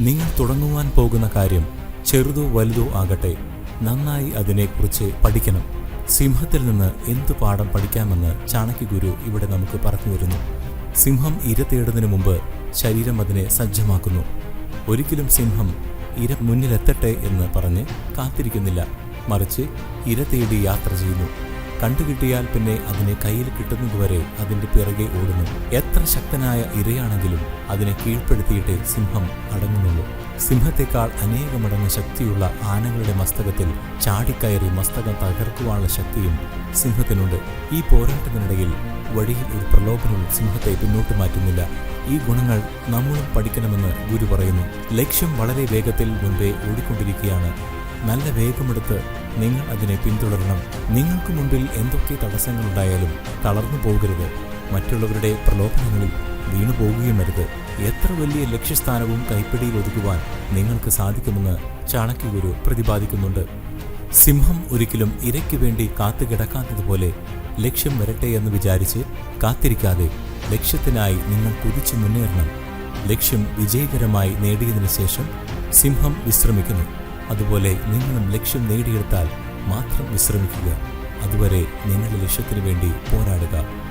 നിങ്ങൾ തുടങ്ങുവാൻ പോകുന്ന കാര്യം ചെറുതോ വലുതോ ആകട്ടെ നന്നായി അതിനെക്കുറിച്ച് പഠിക്കണം. സിംഹത്തിൽ നിന്ന് എന്തു പാഠം പഠിക്കാമെന്ന് ചാണക്യഗുരു ഇവിടെ നമുക്ക് പറഞ്ഞു തരുന്നു. സിംഹം ഇര തേടുന്നതിന് മുമ്പ് ശരീരം അതിനെ സജ്ജമാക്കുന്നു. ഒരിക്കലും സിംഹം ഇര മുന്നിലെത്തട്ടെ എന്ന് പറഞ്ഞ് കാത്തിരിക്കുന്നില്ല. മറിച്ച് ഇര തേടി യാത്ര ചെയ്യുന്നു. കണ്ടുകിട്ടിയാൽ പിന്നെ അതിനെ കയ്യിൽ കിട്ടുന്നതുവരെ അതിന്റെ പിറകെ ഓടുന്നു. എത്ര ശക്തനായ ഇരയാണെങ്കിലും അതിനെ കീഴ്പ്പെടുത്തിയിട്ടേ സിംഹം അടങ്ങുന്നുള്ളൂ. സിംഹത്തെക്കാൾ അനേകമടങ്ങ് ശക്തിയുള്ള ആനകളുടെ മസ്തകത്തിൽ ചാടിക്കയറി മസ്തകം തകർക്കുവാനുള്ള ശക്തിയും സിംഹത്തിനുണ്ട്. ഈ പോരാട്ടത്തിനിടയിൽ വഴിയിൽ ഒരു പ്രലോഭനവും സിംഹത്തെ പിന്നോട്ട് മാറ്റുന്നില്ല. ഈ ഗുണങ്ങൾ നമ്മളും പഠിക്കണമെന്ന് ഗുരു പറയുന്നു. ലക്ഷ്യം വളരെ വേഗത്തിൽ മുൻപേ ഓടിക്കൊണ്ടിരിക്കുകയാണ്. നല്ല വേഗമെടുത്ത് നിങ്ങൾ അതിനെ പിന്തുടരണം. നിങ്ങൾക്ക് മുമ്പിൽ എന്തൊക്കെ തടസ്സങ്ങളുണ്ടായാലും തളർന്നു പോകരുത്. മറ്റുള്ളവരുടെ പ്രലോഭനങ്ങളിൽ വീണു പോകുകയുമരുത് എത്ര വലിയ ലക്ഷ്യസ്ഥാനവും കൈപ്പിടിയിൽ ഒതുക്കുവാൻ നിങ്ങൾക്ക് സാധിക്കുമെന്ന് ചാണക്യഗുരു പ്രതിപാദിക്കുന്നുണ്ട്. സിംഹം ഒരിക്കലും ഇരയ്ക്ക് വേണ്ടി കാത്തുകിടക്കാത്തതുപോലെ ലക്ഷ്യം വരട്ടെ എന്ന് വിചാരിച്ച് കാത്തിരിക്കാതെ ലക്ഷ്യത്തിനായി നിങ്ങൾ കുതിച്ചു മുന്നേറണം. ലക്ഷ്യം വിജയകരമായി നേടിയതിനു ശേഷം സിംഹം വിശ്രമിക്കുന്നു. അതുപോലെ നിങ്ങളും ലക്ഷ്യം നേടിയെടുത്താൽ മാത്രം വിശ്രമിക്കുക. അതുവരെ നിങ്ങളുടെ ലക്ഷ്യത്തിനു വേണ്ടി പോരാടുക.